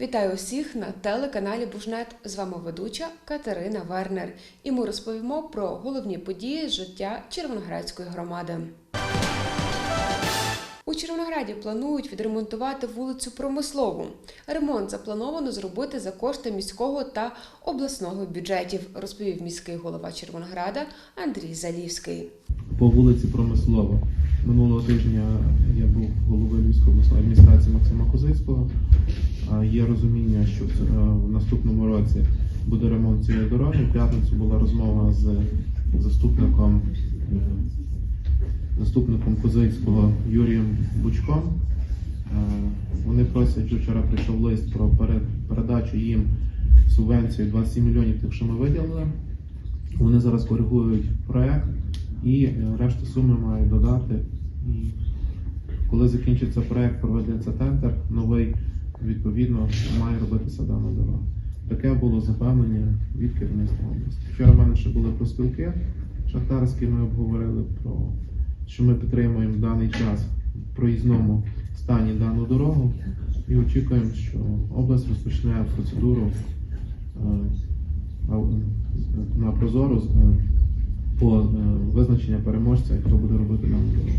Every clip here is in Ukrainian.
Вітаю усіх на телеканалі Бужнет. З вами ведуча Катерина Вернер. І ми розповімо про головні події життя Червоноградської громади. У Червонограді планують відремонтувати вулицю Промислову. Ремонт заплановано зробити за кошти міського та обласного бюджетів, розповів міський голова Червонограда Андрій Залівський. по вулиці Промислова. Минулого тижня я був головою Львівської адміністрації Максима Козицького. Є розуміння, що е, в наступному році буде ремонт цієї дороги. В п'ятницю була розмова з заступником, е, заступником Козицького Юрієм Бучком. Е, Вони просять, вже вчора прийшов лист про пере- передачу їм субвенції 27 мільйонів, тих, що ми виділили. Вони зараз коригують проект і е, решту суми мають додати. І коли закінчиться проект, проведеться тендер, новий відповідно має робитися дана дорога. Таке було запевнення від керівництва області. Вчора в мене ще були проспілки шахтарські. Ми обговорили про що ми підтримуємо в даний час в проїзному стані дану дорогу і очікуємо, що область розпочне процедуру е, на прозору е, по е, визначення переможця, і хто буде робити дану дорогу.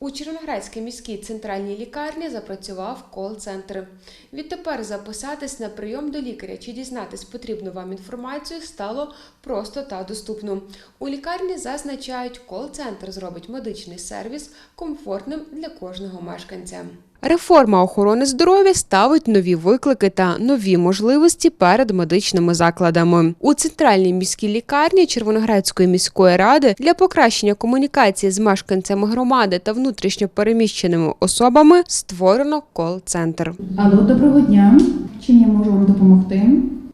У Червоноградській міській центральній лікарні запрацював кол-центр. Відтепер записатись на прийом до лікаря чи дізнатись потрібну вам інформацію стало просто та доступно. У лікарні зазначають, кол-центр зробить медичний сервіс комфортним для кожного мешканця. Реформа охорони здоров'я ставить нові виклики та нові можливості перед медичними закладами. У центральній міській лікарні Червоноградської міської ради для покращення комунікації з мешканцями громади та внутрішньо переміщеними особами створено кол-центр. Алло, доброго дня. Чим я можу вам допомогти?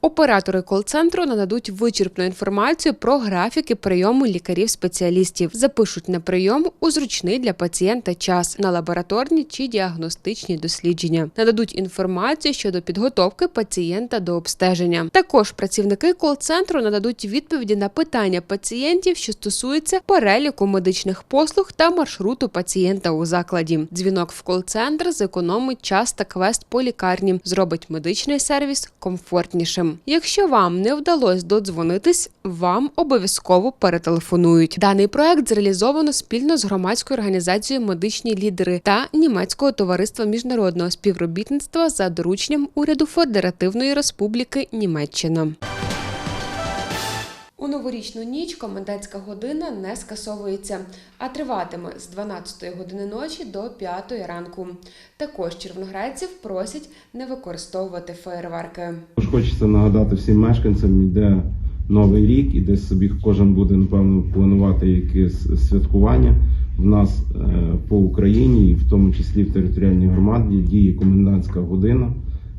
Оператори кол-центру нададуть вичерпну інформацію про графіки прийому лікарів-спеціалістів, запишуть на прийом у зручний для пацієнта час на лабораторні чи діагностичні дослідження, нададуть інформацію щодо підготовки пацієнта до обстеження. Також працівники кол-центру нададуть відповіді на питання пацієнтів, що стосуються переліку медичних послуг та маршруту пацієнта у закладі. Дзвінок в кол-центр зекономить час та квест по лікарні, зробить медичний сервіс комфортнішим. Якщо вам не вдалося додзвонитись, вам обов'язково перетелефонують. Даний проект зреалізовано спільно з громадською організацією Медичні лідери та німецького товариства міжнародного співробітництва за дорученням уряду Федеративної Республіки Німеччина. У новорічну ніч комендантська година не скасовується, а триватиме з 12 години ночі до 5 ранку. Також червоноградців просять не використовувати феєрверки. Хочеться нагадати всім мешканцям, йде новий рік, і десь собі кожен буде напевно планувати якесь святкування. В нас е, по Україні, і в тому числі в територіальній громаді, діє комендантська година,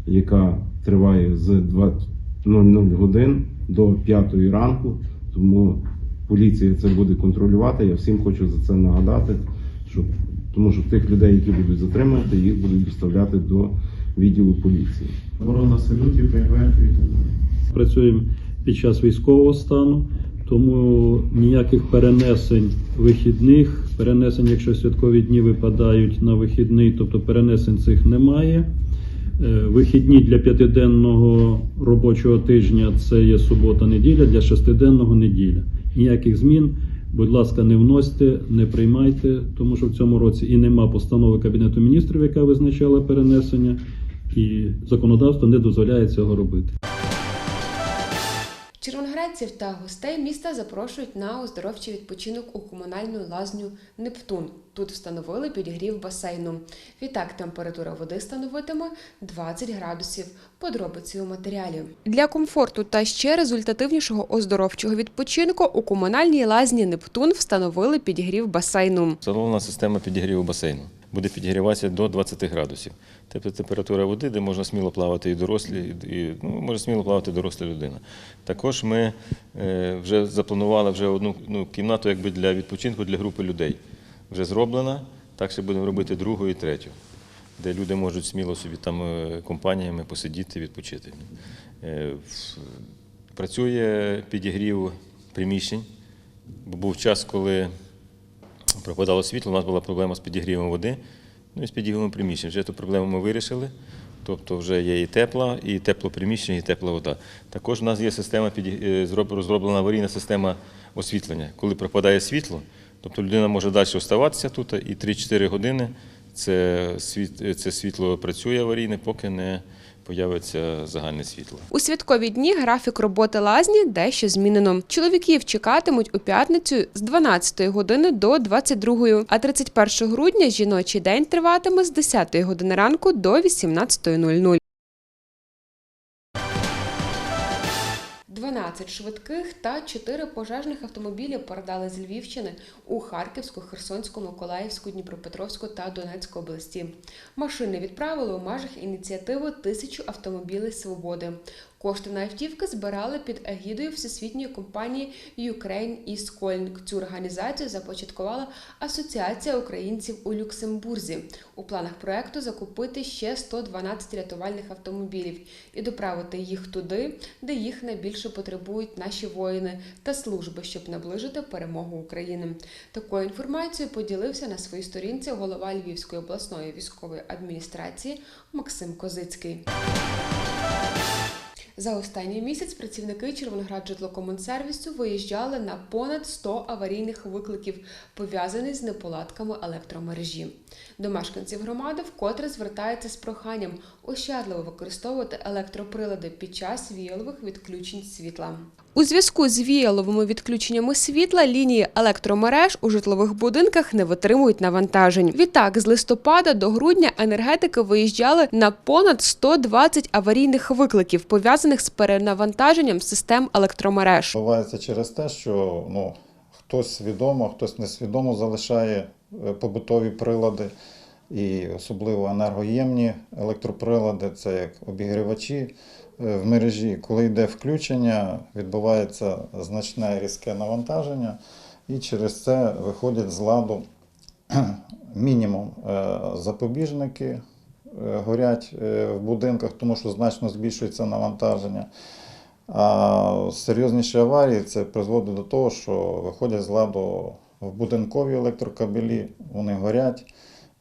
яка триває з 20.00 годин до 5 ранку. Тому поліція це буде контролювати. Я всім хочу за це нагадати, щоб тому що тих людей, які будуть затримувати, їх будуть доставляти до відділу поліції. Оборона салютів, фейерверків і так далі. Працюємо під час військового стану, тому ніяких перенесень вихідних, перенесень, якщо святкові дні випадають на вихідний, тобто перенесень цих немає. Е, Вихідні для п'ятиденного робочого тижня це є субота-неділя, для шестиденного неділя. Ніяких змін, будь ласка, не вносьте, не приймайте, тому що в цьому році і нема постанови Кабінету міністрів, яка визначала перенесення, і законодавство не дозволяє цього робити. Червоноградців та гостей міста запрошують на оздоровчий відпочинок у комунальну лазню Нептун. Тут встановили підігрів басейну. Відтак температура води становитиме 20 градусів. Подробиці у матеріалі. Для комфорту та ще результативнішого оздоровчого відпочинку у комунальній лазні Нептун встановили підігрів басейну. Встановлена система підігріву басейну. Буде підігріватися до 20 градусів. Тобто температура води, де можна сміло плавати і дорослі, і ну, може сміло плавати доросла людина. Також ми е, вже запланували вже одну ну, кімнату якби для відпочинку для групи людей. Вже зроблена, так ще будемо робити другу і третю, де люди можуть сміло собі там е, компаніями посидіти, відпочити. Е, Працює підігрів приміщень, бо був час, коли пропадало світло, у нас була проблема з підігрівом води. Ну і з підігрівом приміщень. Вже ту проблему ми вирішили. Тобто вже є і тепла, і теплоприміщення, і тепла вода. Також у нас є система е, зроб- розроблена аварійна система освітлення. Коли пропадає світло, тобто людина може далі оставатися тут і 3-4 години це, це світло працює аварійне, поки не появиться загальне світло. У святкові дні графік роботи лазні дещо змінено. Чоловіків чекатимуть у п'ятницю з 12 години до 22, а 31 грудня жіночий день триватиме з 10 години ранку до 18.00. 12 швидких та 4 пожежних автомобілі передали з Львівщини у Харківську, Херсонську, Миколаївську, Дніпропетровську та Донецьку області. Машини відправили у межах ініціативи Тисячу автомобілів свободи. Кошти на автівки збирали під егідою всесвітньої компанії Ukraine is Calling. Цю організацію започаткувала Асоціація українців у Люксембурзі. У планах проекту закупити ще 112 рятувальних автомобілів і доправити їх туди, де їх найбільше потребують наші воїни та служби, щоб наближити перемогу України. Такою інформацією поділився на своїй сторінці голова Львівської обласної військової адміністрації Максим Козицький. За останній місяць працівники Червоноград житлокомунсервісу виїжджали на понад 100 аварійних викликів, пов'язаних з неполадками електромережі. До мешканців громади вкотре звертається з проханням ощадливо використовувати електроприлади під час віялових відключень світла. У зв'язку з віяловими відключеннями світла лінії електромереж у житлових будинках не витримують навантажень. Відтак, з листопада до грудня енергетики виїжджали на понад 120 аварійних викликів, пов'язаних з перенавантаженням систем електромереж. Відбувається через те, що ну, хтось свідомо, хтось несвідомо залишає е, побутові прилади, і особливо енергоємні електроприлади, це як обігрівачі в мережі. Коли йде включення, відбувається значне різке навантаження, і через це виходять з ладу мінімум е, запобіжники. е, Горять е, в будинках, тому що значно збільшується навантаження. А серйозніші аварії це призводить до того, що виходять з ладу в будинкові електрокабелі, вони горять,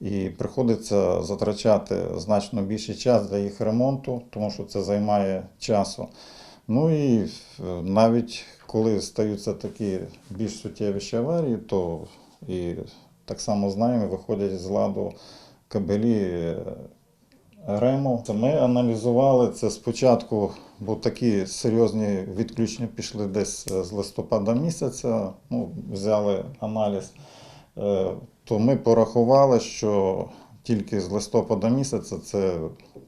і приходиться затрачати значно більший час для їх ремонту, тому що це займає часу. Ну і е, навіть коли стаються такі більш суттєвіші аварії, то і так само знаємо, виходять з ладу кабелі е, Рему. Це Ми аналізували це спочатку, бо такі серйозні відключення пішли десь е, з листопада місяця. Ну, взяли аналіз. То ми порахували, що тільки з листопада місяця, це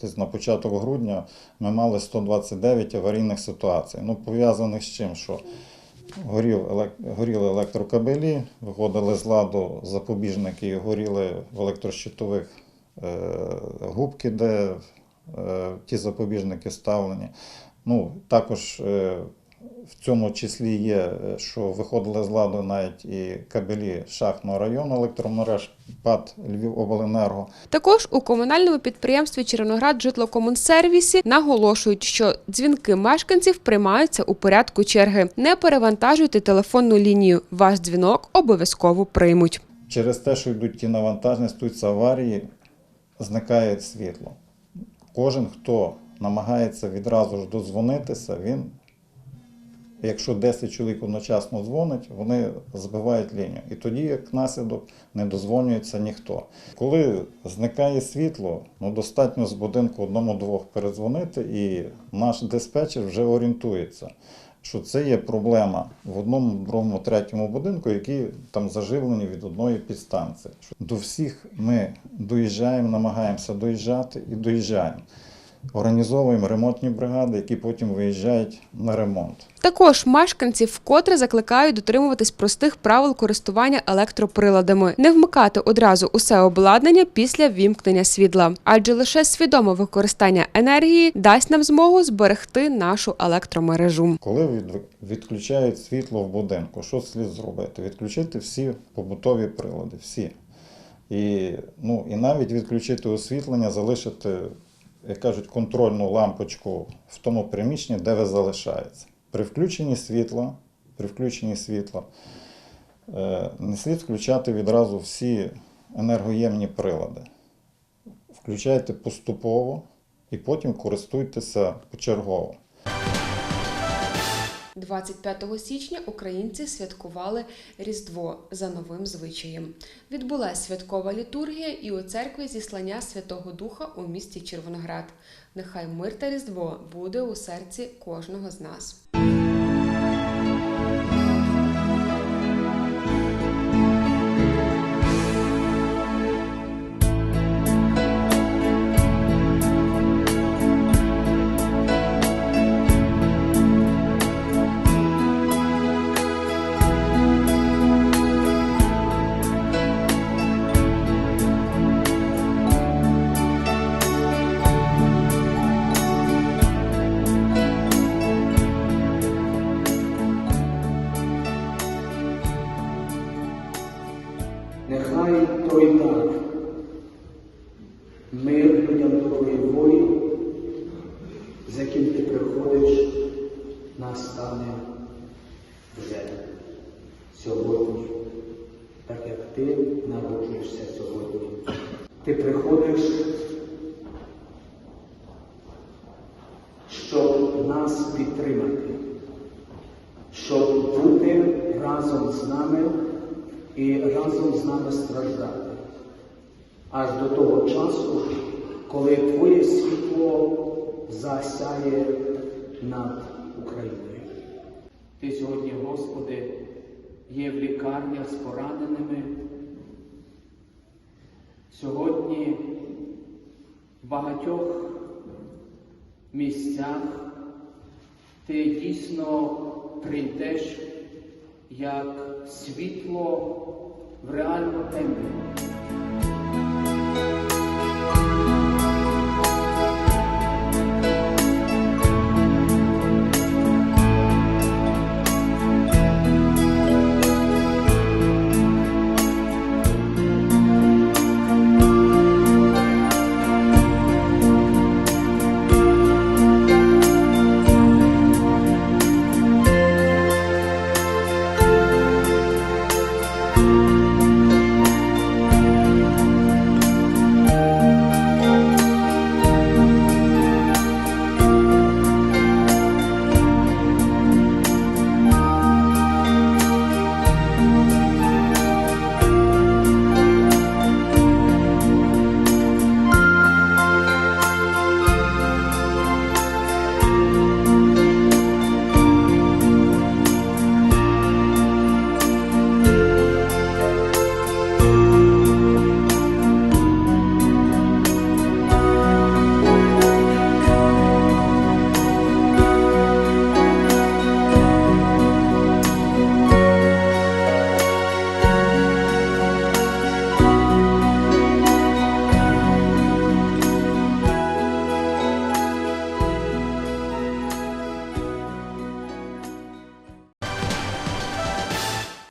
десь на початок грудня, ми мали 129 аварійних ситуацій. Ну, пов'язаних з чим, що горів, горіли електрокабелі, виходили з ладу запобіжники, горіли в електрощитових е, губки, де е, ті запобіжники ставлені. Ну, також е, в цьому числі є, е, що виходили з ладу навіть і кабелі шахтного району електромереж ПАД Львівобленерго. Також у комунальному підприємстві Червоноград житлокомунсервісі наголошують, що дзвінки мешканців приймаються у порядку черги. Не перевантажуйте телефонну лінію. Ваш дзвінок обов'язково приймуть. Через те, що йдуть ті навантаження, стаються аварії, зникає світло. Кожен, хто намагається відразу ж дозвонитися, він, якщо 10 чоловік одночасно дзвонить, вони збивають лінію. І тоді, як наслідок, не дозвонюється ніхто. Коли зникає світло, ну достатньо з будинку одному-двох передзвонити, і наш диспетчер вже орієнтується. Що це є проблема в одному, другому, третьому будинку, які там заживлені від одної підстанції. До всіх ми доїжджаємо, намагаємося доїжджати і доїжджаємо. Організовуємо ремонтні бригади, які потім виїжджають на ремонт. Також мешканці вкотре закликають дотримуватись простих правил користування електроприладами, не вмикати одразу усе обладнання після вімкнення світла, адже лише свідоме використання енергії дасть нам змогу зберегти нашу електромережу. Коли відключають світло в будинку, що слід зробити? Відключити всі побутові прилади, всі. І, ну, і навіть відключити освітлення, залишити, як кажуть, контрольну лампочку в тому приміщенні, де ви залишається. При включенні світла, при включенні світла е, не слід включати відразу всі енергоємні прилади. Включайте поступово і потім користуйтеся почергово. 25 січня українці святкували Різдво за новим звичаєм. Відбулася святкова літургія і у церкві зіслання Святого Духа у місті Червоноград. Нехай мир та Різдво буде у серці кожного з нас. Народжуєшся сьогодні. Ти приходиш, щоб нас підтримати, щоб бути разом з нами і разом з нами страждати. Аж до того часу, коли Твоє світло засяє над Україною. Ти сьогодні, Господи, є в лікарнях з пораненими. Сьогодні в багатьох місцях ти дійсно прийдеш як світло в реальну темряву.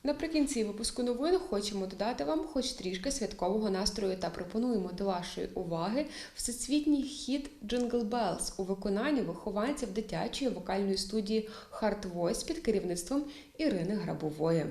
Наприкінці випуску новин хочемо додати вам хоч трішки святкового настрою та пропонуємо до вашої уваги всесвітній хіт Jingle Bells у виконанні вихованців дитячої вокальної студії Heart Voice під керівництвом Ірини Грабової.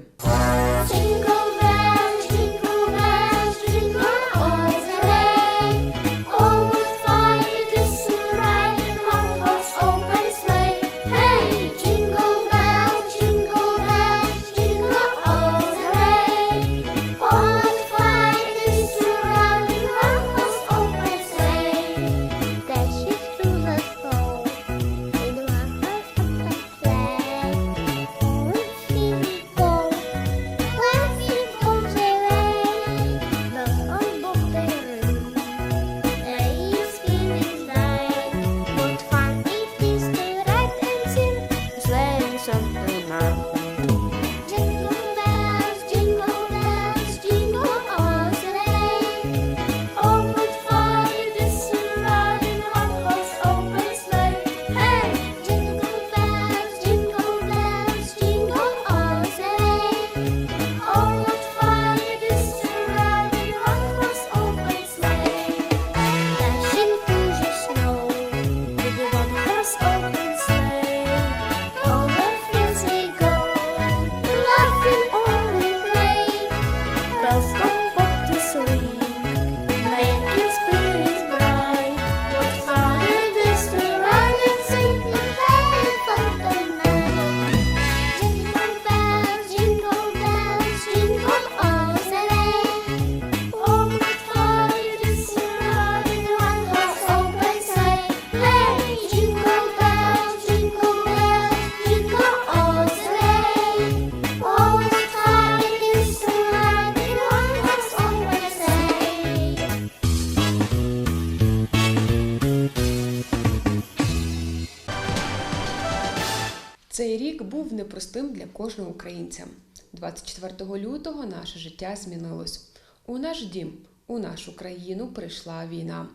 Цей рік був непростим для кожного українця. 24 лютого наше життя змінилось. У наш дім, у нашу країну прийшла війна.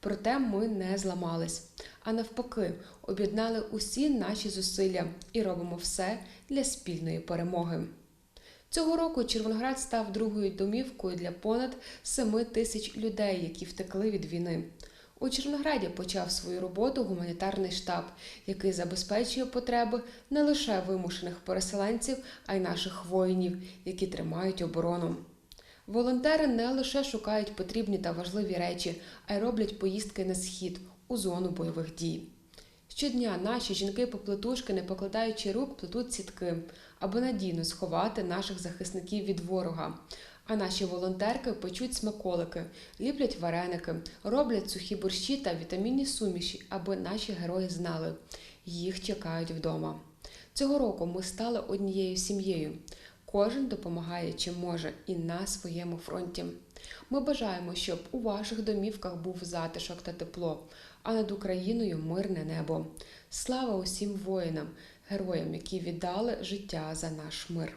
Проте ми не зламались, а навпаки, об'єднали усі наші зусилля і робимо все для спільної перемоги. Цього року Червоноград став другою домівкою для понад 7 тисяч людей, які втекли від війни. У Червонограді почав свою роботу гуманітарний штаб, який забезпечує потреби не лише вимушених переселенців, а й наших воїнів, які тримають оборону. Волонтери не лише шукають потрібні та важливі речі, а й роблять поїздки на схід у зону бойових дій. Щодня наші жінки-поплетушки, не покладаючи рук, плетуть сітки, аби надійно сховати наших захисників від ворога. А наші волонтерки печуть смаколики, ліплять вареники, роблять сухі борщі та вітамінні суміші, аби наші герої знали, їх чекають вдома. Цього року ми стали однією сім'єю. Кожен допомагає чим може і на своєму фронті. Ми бажаємо, щоб у ваших домівках був затишок та тепло, а над Україною мирне небо. Слава усім воїнам, героям, які віддали життя за наш мир.